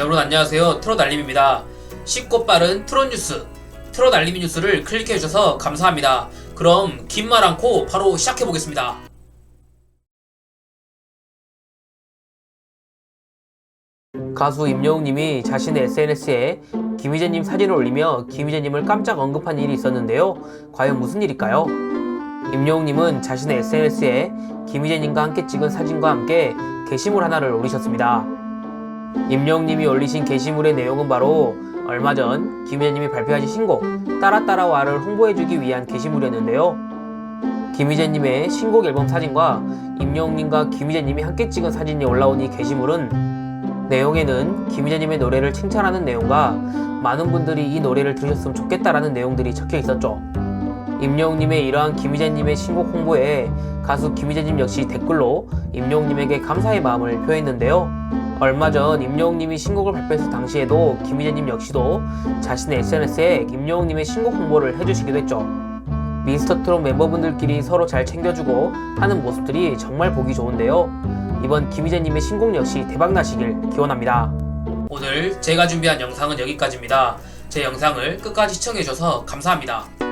네, 여러분 안녕하세요. 트롯 알림입니다. 쉽고 빠른 트롯 뉴스, 트롯 알림이 뉴스를 클릭해 주셔서 감사합니다. 그럼 긴 말 않고 바로 시작해 보겠습니다. 가수 임영웅님이 자신의 SNS에 김희재님 사진을 올리며 김희재님을 깜짝 언급한 일이 있었는데요. 과연 무슨 일일까요? 임영웅님은 자신의 SNS에 김희재님과 함께 찍은 사진과 함께 게시물 하나를 올리셨습니다. 임영웅님이 올리신 게시물의 내용은 바로 얼마 전 김희재님이 발표하신 신곡 따라 따라와를 홍보해주기 위한 게시물이었는데요. 김희재님의 신곡 앨범 사진과 임영웅님과 김희재님이 함께 찍은 사진이 올라온 이 게시물은 내용에는 김희재님의 노래를 칭찬하는 내용과 많은 분들이 이 노래를 들으셨으면 좋겠다라는 내용들이 적혀 있었죠. 임영웅님의 이러한 김희재님의 신곡 홍보에 가수 김희재님 역시 댓글로 임영웅님에게 감사의 마음을 표했는데요. 얼마 전 임영웅님이 신곡을 발표했을 당시에도 김희재님 역시도 자신의 SNS에 임영웅님의 신곡 홍보를 해주시기도 했죠. 미스터트롯 멤버분들끼리 서로 잘 챙겨주고 하는 모습들이 정말 보기 좋은데요. 이번 김희재님의 신곡 역시 대박나시길 기원합니다. 오늘 제가 준비한 영상은 여기까지입니다. 제 영상을 끝까지 시청해주셔서 감사합니다.